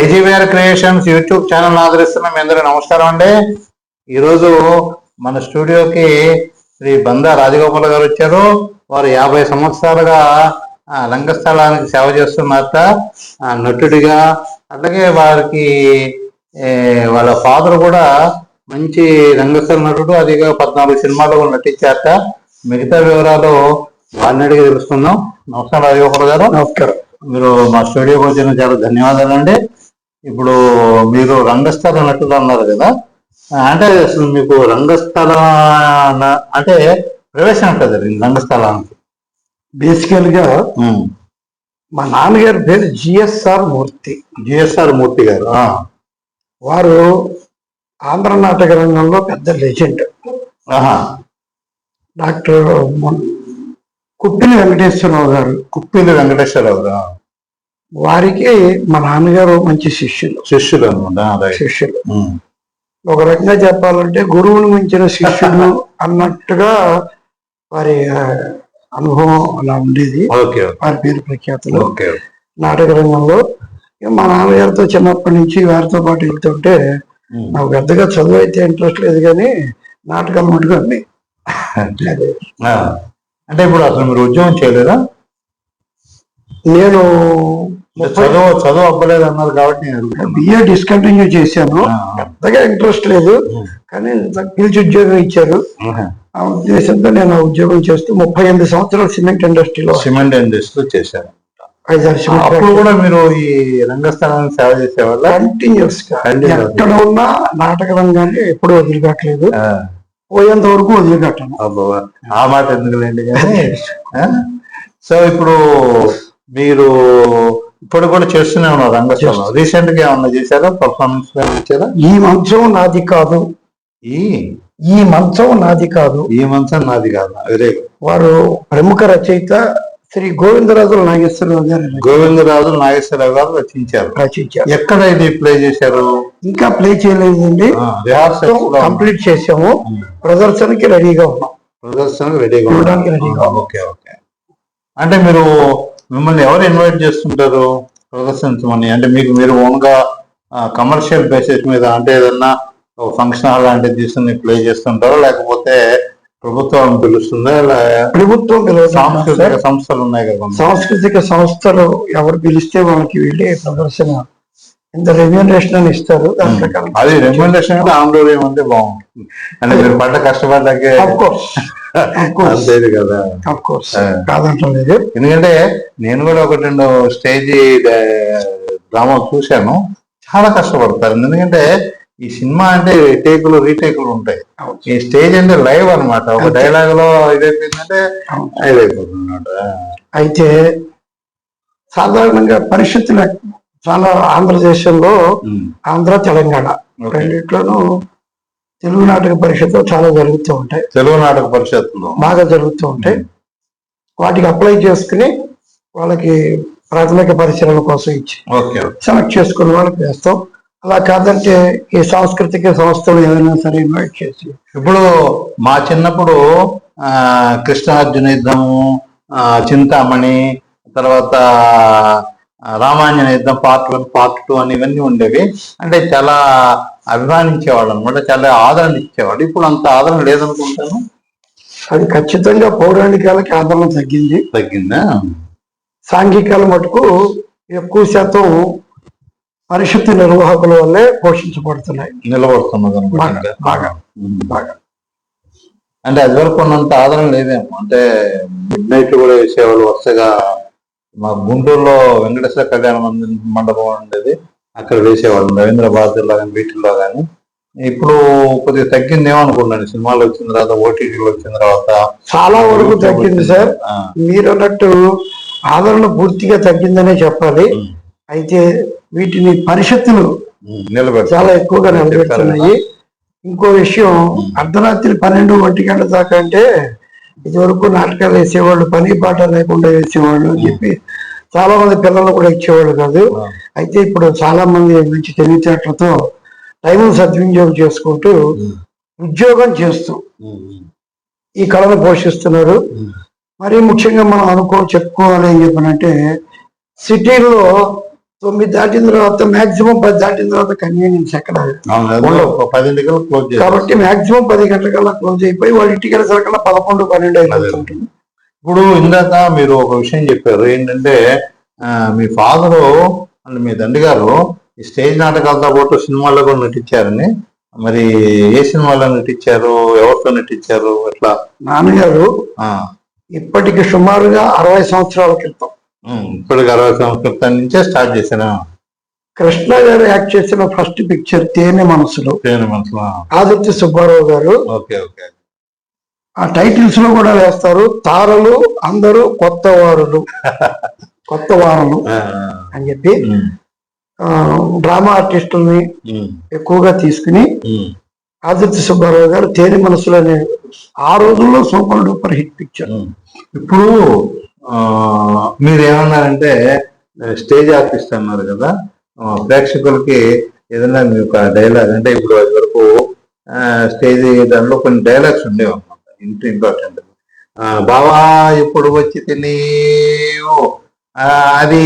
AGVR creations YouTube channel ఆదరిస్తున్న మీ అందరూ నమస్కారం అండి. ఈరోజు మన స్టూడియోకి శ్రీ బందా రాజగోపాల్ గారు వచ్చారు. వారు యాభై సంవత్సరాలుగా రంగస్థలానికి సేవ చేస్తున్నారట నటుడిగా అట్లాగే వారికి వాళ్ళ ఫాదర్ కూడా మంచి రంగస్థల నటుడు అదిగా పద్నాలుగు సినిమాల్లో కూడా నటించారట. మిగతా వివరాలు వారిని అడిగి తెలుసుకుందాం. నమస్కారం రాజగోపాల్ గారు. నమస్కారం. మీరు మా స్టూడియోకి వచ్చిన చాలా ధన్యవాదాలు అండి ఇప్పుడు మీరు రంగస్థల నటులు అన్నారు కదా అంటే అసలు మీకు రంగస్థల అంటే ప్రవేశం ఉంటుంది రంగస్థలానికి. బేసికల్గా మా నాన్నగారి పేరు జిఎస్ఆర్ మూర్తి. జిఎస్ఆర్ మూర్తి గారు వారు ఆంధ్ర నాటక రంగంలో పెద్ద లెజెండ్. డాక్టర్ మొన్- కుప్పిలి వెంకటేశ్వరరావు గారు. కుప్పిలి వెంకటేశ్వరరావు గారు వారికి మా నాన్నగారు మంచి శిష్యులు. శిష్యులు అనమాట శిష్యులు. ఒక రకంగా చెప్పాలంటే గురువుని మించిన శిష్యులు అన్నట్టుగా వారి అనుభవం అలా ఉండేది. ఓకే వారి పేరు ప్రఖ్యాతులు. ఓకే నాటక రంగంలో మా నాన్నగారితో చిన్నప్పటి నుంచి వారితో పాటు వెళ్తుంటే. నాకు పెద్దగా చదువు అయితే ఇంట్రెస్ట్ లేదు కానీ నాటకాలు మటుకు అన్ని. అంటే ఇప్పుడు అసలు మీరు ఉద్యోగం చేయలేదా? నేను చదువు చదువు అవ్వలేదు అన్నారు కాబట్టి బిఏ డిస్కంటిన్యూ చేశాను పెద్దగా ఇంట్రెస్ట్ లేదు. కానీ పిలిచి ఉద్యోగం ఇచ్చారు. ఆ ఉద్దేశంతో నేను ఉద్యోగం చేస్తూ ముప్పై ఎనిమిది సంవత్సరాలు సిమెంట్ ఇండస్ట్రీలో సిమెంట్ ఇండస్ట్రీలో సిమెంట్ అప్పుడు కూడా మీరు ఈ రంగస్థలానికి సేవ చేసేవాళ్ళ కంటిన్యూస్గా. ఎక్కడ ఉన్నా నాటక రంగాన్ని ఎప్పుడూ వదిలిపెట్టలేదు పోయేంత వరకు వదిలిపెట్టను. ఆ మాట ఎందుకులేండి కానీ ఆ? సో ఇప్పుడు మీరు ఇప్పుడు కూడా చేస్తూనే ఉన్నారు రంగస్థలం రీసెంట్గా ఏమన్నా చేశారా? పర్ఫార్మెన్స్ ఇచ్చారా ఈ మంచం నాది కాదు. ఈ? ఈ మంచం నాది కాదు. ఈ మంచం నాది కాదు. గుడ్ వారు ప్రముఖ రచయిత శ్రీ గోవిందరాజుల నాగేశ్వరరావు గారు గోవిందరాజు నాగేశ్వరరావు గారు రచించారు. రచించారు. ఎక్కడ ఇది ప్లే చేశారు? ఇంకా ప్లే చేయలేదండి. కంప్లీట్ చేసాము ప్రదర్శనకి రెడీగా ఉన్నాం. ప్రదర్శన రెడీగా చూడడానికి రెడీగా ఉన్నాం ఓకే ఓకే. అంటే మీరు మిమ్మల్ని ఎవరు ఇన్వైట్ చేస్తుంటారు? ప్రదర్శించమని. అంటే మీకు మీరు ఓన్గా కమర్షియల్ బేసిస్ మీద అంటే ఏదన్నా ఫంక్షన్ హాల్ లాంటిది తీసుకుని ప్లే చేస్తుంటారో? లేకపోతే ప్రభుత్వం పిలుస్తుందా? ప్రభుత్వం సాంస్కృతిక. సంస్థలు ఉన్నాయి కదా. సాంస్కృతిక సంస్థలు ఎవరు పిలిస్తే వాళ్ళకి వెళ్ళి ప్రదర్శన ఇంత రెమ్యూనరేషన్ అని ఇస్తారు. అది రెమ్యునరేషన్ ఆందోళన అంటే బాగుంటుంది. అంటే మీరు పడ్డ కష్టపడ్డాకే అంతేది కదా. కోర్స్ కాదంటలేదు ఎందుకంటే నేను కూడా ఒకటి రెండు స్టేజ్ డ్రామా చూశాను. చాలా కష్టపడతారు. ఎందుకంటే ఈ సినిమా అంటే టేకులు రీటేకులు ఉంటాయి. ఈ స్టేజ్ అంటే లైవ్ అన్నమాట. ఒక డైలాగ్లో ఇదైపోయిందంటే ఇదైపోతుంది అనమాట అయితే సాధారణంగా పరిస్థితులు చాలా ఆంధ్రదేశంలో ఆంధ్ర తెలంగాణ రెండిట్లోనూ తెలుగు నాటక పరిషత్తు చాలా జరుగుతూ ఉంటాయి. తెలుగు నాటక పరిషత్తులో. బాగా జరుగుతూ ఉంటాయి. వాటికి అప్లై చేసుకుని వాళ్ళకి ప్రాథమిక పరిశీలన కోసం ఇచ్చి ఓకే. సెలెక్ట్ చేసుకుని వాళ్ళకి వేస్తాం. అలా కాదంటే ఈ సాంస్కృతిక సంస్థలు ఏదైనా సరే ఇన్వైట్ చేసి ఇప్పుడు మా చిన్నప్పుడు ఆ కృష్ణార్జున యుద్ధము చింతామణి తర్వాత రామాంజన యుద్ధం పార్ట్ వన్ పార్ట్ టూ అని ఇవన్నీ ఉండేవి. అంటే చాలా అభిమానించేవాళ్ళు అనమాట చాలా ఆదరణ ఇచ్చేవాళ్ళు ఇప్పుడు అంత ఆదరణ లేదనుకుంటాను. అది ఖచ్చితంగా పౌరాణికాలకి ఆదరణ తగ్గింది. తగ్గిందా? సాంఘికాల మటుకు ఎక్కువ శాతం పరిషత్తు నిర్వాహకుల వల్లే పోషించబడుతున్నాయి. నిలబడుతున్నది బాగా అనమాట బాగా బాగా. అంటే అది వరకు ఉన్నంత ఆదరణ లేదేమో. అంటే మిడ్ నైట్ కూడా వేసేవాళ్ళు వరుసగా మా గుంటూరులో వెంకటేశ్వర కళ్యాణ మంది- మండపం ఉండేది. అక్కడ వేసేవాళ్ళు రవీంద్ర భారతిలో కానీ వీటిల్లో కానీ ఇప్పుడు కొద్దిగా తగ్గిందేమో అనుకున్నాను సినిమాలు వచ్చిన తర్వాత ఓటీటీలు వచ్చిన తర్వాత. చాలా వరకు తగ్గింది సార్. మీరు అన్నట్టు ఆదరణ పూర్తిగా తగ్గిందనే చెప్పాలి. అయితే వీటిని పరిషత్తులు చాలా ఎక్కువగా నిలబెడుతున్నాయి. ఇంకో విషయం అర్ధరాత్రి పన్నెండు ఒంటి గంటల దాకా అంటే ఇదివరకు నాటకాలు వేసేవాళ్ళు పని పాట లేకుండా వేసేవాళ్ళు అని చెప్పి చాలా మంది పిల్లలు కూడా ఇచ్చేవాళ్ళు కాదు. అయితే ఇప్పుడు చాలా మంది మంచి తెలివితేటలతో టైం సద్వినియోగం చేసుకుంటూ ఉద్యోగం చేస్తూ ఈ కళను పోషిస్తున్నారు. మరీ ముఖ్యంగా మనం అనుకో చెప్పుకోవాలి ఏం చెప్పనంటే సిటీల్లో తొమ్మిది దాటిన తర్వాత మాక్సిమం పది దాటిన తర్వాత కన్వీనియన్స్ ఎక్కడ? కాబట్టి మాక్సిమం పది గంటలకల్లా క్లోజ్ అయిపోయి వాళ్ళ ఇంటికి వెళ్ళేసరికల్లా పదకొండు పన్నెండు ఇప్పుడు ఇందాక మీరు ఒక విషయం చెప్పారు. ఏంటంటే మీ ఫాదరు అండ్ మీ తండ్రి గారు ఈ స్టేజ్ నాటకాలతో పాటు సినిమాల్లో కూడా నటించారని. మరి ఏ సినిమాలో నటించారు? ఎవరితో నటించారు? ఎట్లా? నాన్నగారు ఇప్పటికి సుమారుగా అరవై సంవత్సరాల క్రితం. ఇప్పటికి అరవై సంవత్సరాల నుంచే స్టార్ట్ చేశాను కృష్ణ గారు యాక్ట్ చేసిన ఫస్ట్ పిక్చర్ తేనె మనసులో. పేరు మనసులో ఆదిత్య సుబ్బారావు గారు. Okay okay. ఆ టైటిల్స్లో కూడా వేస్తారు తారలు అందరూ కొత్త వారులు కొత్త వారులు ఆ, అని చెప్పి డ్రామా ఆర్టిస్టుల్ని ఎక్కువగా తీసుకుని ఆదిత్య సుబ్బారావు గారు తేనె మనసులో అనే ఆ రోజుల్లో సూపర్ డూపర్ హిట్ పిక్చర్. ఇప్పుడు ఆ, మీరు ఏమన్నారంటే స్టేజ్ ఆర్టిస్ట్ అన్నారు కదా ప్రేక్షకులకి ఏదైనా మీ ఒక డైలాగ్ అంటే ఇప్పుడు అది వరకు స్టేజ్ దానిలో కొన్ని డైలాగ్స్ ఉండేవి అనమాట ఇంటి ఇంపార్టెంట్. బావా ఇప్పుడు వచ్చి ఆ, అది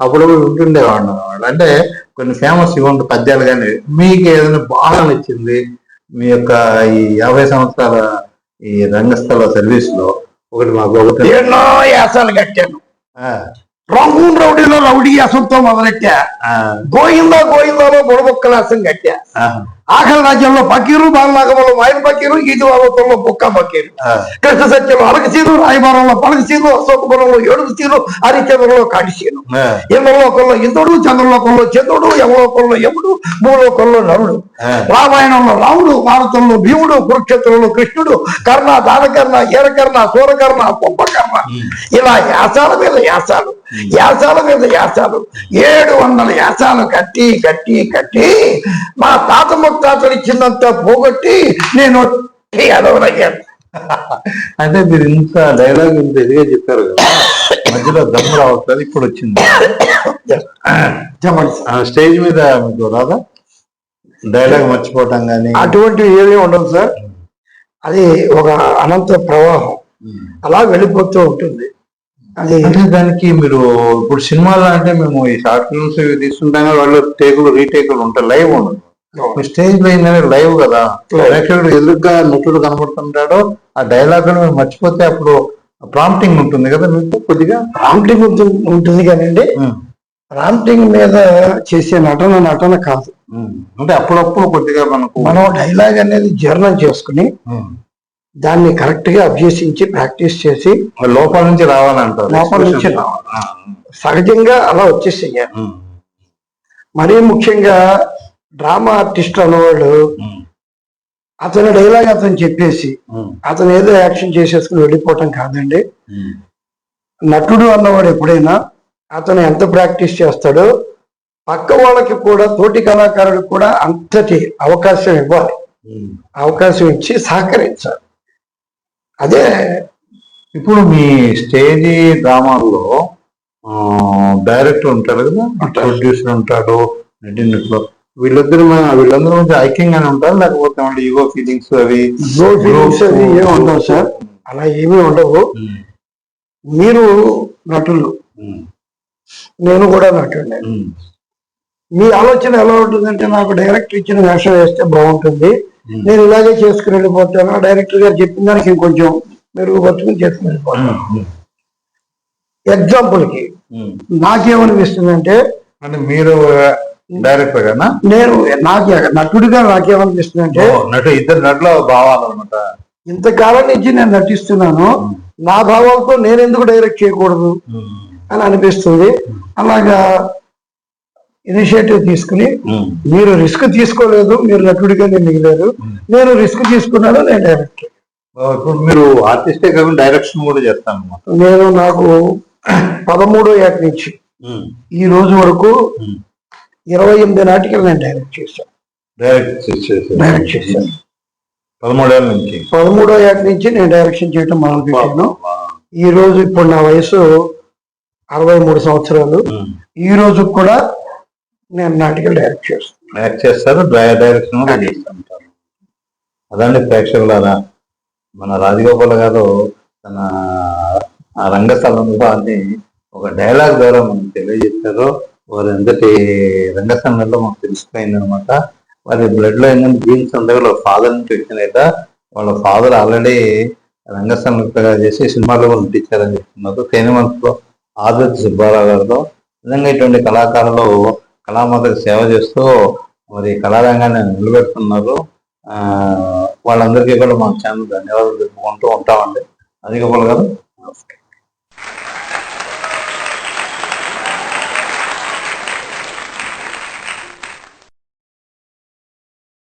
అప్పుడు ఉంటుండేవాడు వాళ్ళు అంటే కొన్ని ఫేమస్ ఇవ్వండి పద్యాలు కానీ మీకు ఏదైనా బాగా నచ్చింది మీ యొక్క ఈ యాభై సంవత్సరాల ఈ రంగస్థల సర్వీస్లో ఒకటి మాకు ఒకటి ఎన్నో యాసాలు కట్టాను. ఆ, రంగూన్ రౌడీలో రౌడీ యాసంతో మొదలెట్టా. గోయిందా గోయిందాలో బుడబొక్కలాసం కట్టా. ఆఖరి రాజ్యంలో పకీరు బాలనాగంలో మాయన పకీరు ఈది వాళ్ళతో బొక్క పకీరు కృష్ణ సత్యంలో అలగసీను రాయబారంలో పలగసీను అశోకపురంలో ఏడుగుసీను హరిచంద్రంలో కాడిసీను ఆ, ఇంద్రలోకంలో ఇంద్రుడు చంద్రలోకంలో చంద్రుడు యమలోకంలో యముడు భూలోకంలో నరుడు. రామాయణంలో రాముడు భారతంలో భీముడు కురుక్షేత్రంలో కృష్ణుడు కర్ణ దానకర్ణ ఏరకర్ణ సూరకర్ణ కుంభకర్ణ. ఇలా యాసాల మీద యాసాలు. యాసాల మీద యాసాలు ఏడు వందల యాసాలు కట్టి కట్టి కట్టి మా తాత ముత్తాతలు ఇచ్చినంత పోగొట్టి నేను అదవరయ్యాను అంటే మీరు ఇంత డైలాగ్ ఇంత ఇదిగా చెప్పారు కదా మధ్యలో దమ్ము రావట్లేదు ఇప్పుడు వచ్చింది. చెప్పండి స్టేజ్ మీద మీకు రాదా? డైలాగ్ మర్చిపోవటం కానీ అటువంటివి ఏమీ ఉండవు సార్. అది ఒక అనంత ప్రవాహం. అలా వెళ్ళిపోతూ ఉంటుంది. అంటే దానికి మీరు ఇప్పుడు సినిమాలో అంటే మేము ఈ షార్ట్ ఫిల్మ్స్ తీసుకుంటాం వాళ్ళు టేకులు రీటేకులు ఉంటాయి లైవ్ ఉండదు స్టేజ్లో ఏంటంటే లైవ్ కదా. ప్రేక్షకుడు ఎదురుగా నటుడు కనబడుతుంటాడో ఆ డైలాగ్ మీరు మర్చిపోతే అప్పుడు ప్రాంప్టింగ్ ఉంటుంది కదా మీకు కొద్దిగా? రామ్టింగ్ ఉంటుంది కానండి. ఉమ్, రామ్టింగ్ మీద చేసే నటన నటన కాదు. అంటే అప్పుడప్పుడు కొద్దిగా మనకు మనం డైలాగ్ అనేది జీర్ణం చేసుకుని దాన్ని కరెక్ట్గా అభ్యసించి ప్రాక్టీస్ చేసి లోపల నుంచి రావాలంటారు. లోపల నుంచి ఆ, సహజంగా అలా వచ్చేసేయాలి ఉమ్, మరీ ముఖ్యంగా డ్రామా ఆర్టిస్ట్ అనేవాళ్ళు ఉమ్, అతని డైలాగ్ అతను చెప్పేసి అతను ఏదో యాక్షన్ చేసేసుకుని వెళ్ళిపోవటం కాదండి. నటుడు అన్నవాడు ఎప్పుడైనా అతను ఎంత ప్రాక్టీస్ చేస్తాడో పక్క వాళ్ళకి కూడా తోటి కళాకారుడికి కూడా అంతటి అవకాశం ఇవ్వాలి. అవకాశం ఇచ్చి సహకరించాలి. అదే ఇప్పుడు మీ స్టేజీ డ్రామాల్లో డైరెక్టర్ ఉంటాడు కదా. ప్రొడ్యూసర్ ఉంటాడు నటినట్లో వీళ్ళిద్దరు వీళ్ళందరూ కొంచెం ఐక్యంగానే ఉంటారు లేకపోతే ఈగో ఫీలింగ్స్ అవి Ego feelings అవి ఏమి ఉండవు సార్. అలా ఏమీ ఉండవు. మీరు నటులు. నేను కూడా నటుడే మీ ఆలోచన ఎలా ఉంటుందంటే నాకు డైరెక్టర్ ఇచ్చిన వేషం వేస్తే బాగుంటుంది. నేను ఇలాగే చేసుకుని వెళ్ళిపోతాను. డైరెక్టర్ గారు చెప్పిన దానికి ఇంకొంచెం మెరుగుపరుచుకుని చేసుకుని వెళ్ళిపోతాను. ఉమ్, ఎగ్జాంపుల్కి ఉమ్. నాకేమనిపిస్తుందంటే అంటే మీరు డైరెక్టర్ గానా? నేను నాకే నటుడిగా నాకేమనిపిస్తుందంటే ఓ, నటు ఇద్దరు నటులో భావాలన్నమాట ఇంతకాలం నుంచి నేను నటిస్తున్నాను. నా భావాలతో నేను ఎందుకు డైరెక్ట్ చేయకూడదు అని అనిపిస్తుంది. అలాగా ఇనిషియేటివ్ తీసుకుని మీరు రిస్క్ తీసుకోలేదు మీరు నటుడిగానే మిగిలేదు. నేను రిస్క్ తీసుకున్నాను నేను డైరెక్టర్ ఇప్పుడు మీరు ఆర్టిస్టే కాకుండా డైరెక్షన్ కూడా చేస్తాను అన్నమాట నేను నాకు పదమూడో ఏట నుంచి ఈ రోజు వరకు. ఇరవై ఎనిమిది నాటికలు నేను డైరెక్ట్ చేశాను. డైరెక్ట్ చేసేసారు. డైరెక్ట్ చేశాను. పదమూడేళ్ళ నుంచి. పదమూడో ఏట నుంచి నేను డైరెక్షన్ చేయడం మొదలు పెట్టాను ఈ రోజు ఇప్పుడు నా వయసు అరవై మూడు సంవత్సరాలు. ఈ రోజు కూడా నేను నాటికి డైరెక్ట్ చేస్తాను. యాక్ట్ చేస్తారు డైరెక్షన్ కూడా చేస్తుంటారు. అదండి ప్రేక్షకులారా మన రాజగోపాల్ గారు తన రంగస్థలంలో అన్ని ఒక డైలాగ్ ద్వారా మనకు తెలియజేశారు. వారు ఎంతటి రంగస్థలంలో మాకు తెలిసిపోయింది అనమాట వారి బ్లడ్లో ఏంటంటే జీన్స్ అంతా వాళ్ళ ఫాదర్ నుంచి వచ్చినాయట వాళ్ళ ఫాదర్ ఆల్రెడీ రంగస్థానంగా చేసి సినిమాలో కూడా నటించారని చెప్తున్నారు. తేనె మనసులో ఆదర్శ సుబ్బారావు గారితో. నిజంగా ఇటువంటి కళాకారులు కళామాతకు సేవ చేస్తూ మరి కళారంగాన్ని నిలబెడుతున్నారు. ఆ వాళ్ళందరికీ కూడా మా ఛానల్ ధన్యవాదాలు తెలుపుకుంటూ ఉంటామండి. అధిక గారు నమస్కారం